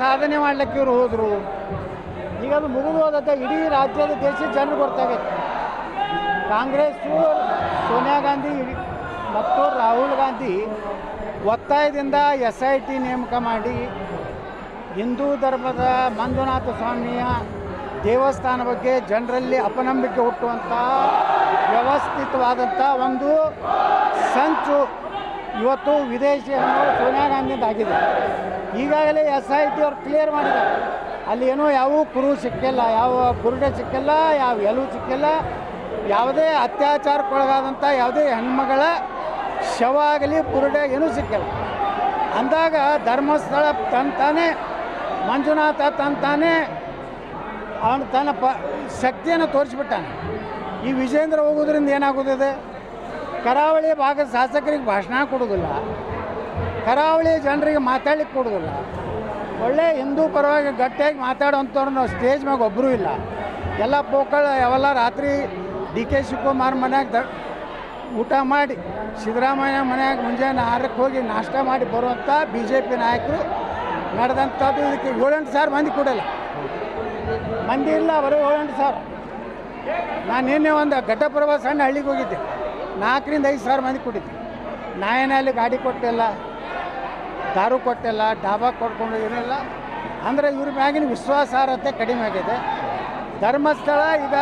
ಸಾಧನೆ ಮಾಡ್ಲಿಕ್ಕೆ ಇವರು ಹೋದರು. ಈಗ ಅದು ಮುಗಿದು ಹೋದಂತೆ ಇಡೀ ರಾಜ್ಯದ ದೇಶದ ಜನರು ಗೊತ್ತಾಗೈತೆ ಕಾಂಗ್ರೆಸ್ಸು ಸೋನಿಯಾ ಗಾಂಧಿ, ಮತ್ತು ರಾಹುಲ್ ಗಾಂಧಿ ಒತ್ತಾಯದಿಂದ ಎಸ್ ಐ ಟಿ ನೇಮಕ ಮಾಡಿ ಹಿಂದೂ ಧರ್ಮದ ಮಂಜುನಾಥ ಸ್ವಾಮಿಯ ದೇವಸ್ಥಾನ ಬಗ್ಗೆ ಜನರಲ್ಲಿ ಅಪನಂಬಿಕೆ ಹುಟ್ಟುವಂಥ ವ್ಯವಸ್ಥಿತವಾದಂಥ ಒಂದು ಸಂಚು ಇವತ್ತು ವಿದೇಶಿ ಹಣವು ಸೋನಿಯಾ ಗಾಂಧಿಯಿಂದ ಆಗಿದೆ ಈಗಾಗಲೇ ಎಸ್ ಐ ಟಿ ಅವ್ರು ಕ್ಲಿಯರ್ ಮಾಡಿದ್ದಾರೆ. ಅಲ್ಲಿ ಏನೋ ಯಾವ ಕುರು ಸಿಕ್ಕಿಲ್ಲ, ಯಾವ ಕುರುಡೆ ಸಿಕ್ಕಿಲ್ಲ, ಯಾವ ಎಲ್ಲೂ ಸಿಕ್ಕಿಲ್ಲ. ಯಾವುದೇ ಅತ್ಯಾಚಾರಕ್ಕೊಳಗಾದಂಥ ಯಾವುದೇ ಹೆಣ್ಮಗಳ ಶವ ಆಗಲಿ ಕುರುಡೆ ಏನೂ ಸಿಕ್ಕಿಲ್ಲ. ಅಂದಾಗ ಧರ್ಮಸ್ಥಳ ತಂತಾನೆ ಮಂಜುನಾಥ ತಂತಾನೆ ಅವನು ತನ್ನ ಪ ಶಕ್ತಿಯನ್ನು ತೋರಿಸ್ಬಿಟ್ಟಾನೆ. ಈ ವಿಜೇಂದ್ರ ಹೋಗೋದ್ರಿಂದ ಏನಾಗೋದಿದೆ? ಕರಾವಳಿ ಭಾಗದ ಶಾಸಕರಿಗೆ ಭಾಷಣ ಕೊಡೋದಿಲ್ಲ ಕರಾವಳಿ ಜನರಿಗೆ ಮಾತಾಡ್ಲಿಕ್ಕೆ ಕೊಡೋದಿಲ್ಲ ಒಳ್ಳೆ ಹಿಂದೂ ಪರವಾಗಿ ಗಟ್ಟಿಯಾಗಿ ಮಾತಾಡೋಂಥವ್ರನ್ನ ಸ್ಟೇಜ್ ಮ್ಯಾಗ ಒಬ್ಬರೂ ಇಲ್ಲ. ಎಲ್ಲ ಪೋಕಳ ಯಾವೆಲ್ಲ ರಾತ್ರಿ ಡಿ ಕೆ ಶಿವಕುಮಾರ್ ಮನ್ಯಾಗ ದ ಊಟ ಮಾಡಿ, ಸಿದ್ದರಾಮಯ್ಯ ಮನ್ಯಾಗ ಮುಂಜಾನೆ ಆರಕ್ಕೆ ಹೋಗಿ ನಾಷ್ಟ ಮಾಡಿ ಬರುವಂಥ ಬಿ ಜೆ ಪಿ ನಾಯಕರು ನಡೆದಂಥದ್ದು ಇದಕ್ಕೆ ಏಳೆಂಟು ಸಾವಿರ ಮಂದಿ ಕೊಡಲ್ಲ. ಮಂದಿ ಇಲ್ಲ, ಬರೀ ಏಳೆಂಟು ಸಾವಿರ. ನಾನು ನಿನ್ನೆ ಒಂದು ಘಟಪ್ರಭಾ ಸಣ್ಣ ಹಳ್ಳಿಗೆ ಹೋಗಿದ್ದೆ. ನಾಲ್ಕರಿಂದ ಐದು ಸಾವಿರ ಮಂದಿ ಕೊಟ್ಟಿದ್ವಿ ನಾಯನಲ್ಲಿ ಗಾಡಿ ಕೊಟ್ಟಿಲ್ಲ, ದಾರು ಕೊಟ್ಟಿಲ್ಲ, ಡಾಬಾ ಕೊಡ್ಕೊಂಡು ಏನಿಲ್ಲ. ಅಂದರೆ ಇವ್ರ ಮ್ಯಾಗಿನ ವಿಶ್ವಾಸಾರ್ಹತೆ ಕಡಿಮೆ ಆಗಿದೆ. ಧರ್ಮಸ್ಥಳ ಈಗ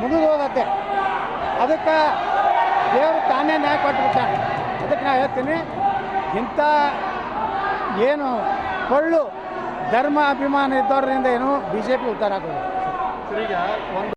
ಮುಗಿದು ಹೋಗತ್ತೆ. ಅದಕ್ಕೆ ದೇವರು ತಾನೇ ನ್ಯಾಯ ಕೊಟ್ಬಿಟ್ಟಾನೆ. ಅದಕ್ಕೆ ನಾ ಹೇಳ್ತೀನಿ, ಇಂಥ ಏನು ಕೊಳ್ಳು, ಧರ್ಮ ಅಭಿಮಾನ ಇದ್ದವ್ರಿಂದ ಏನು ಬಿ ಜೆ ಪಿ ಉದ್ಧಾರ ಆಗೋದು ಈಗ ಒಂದು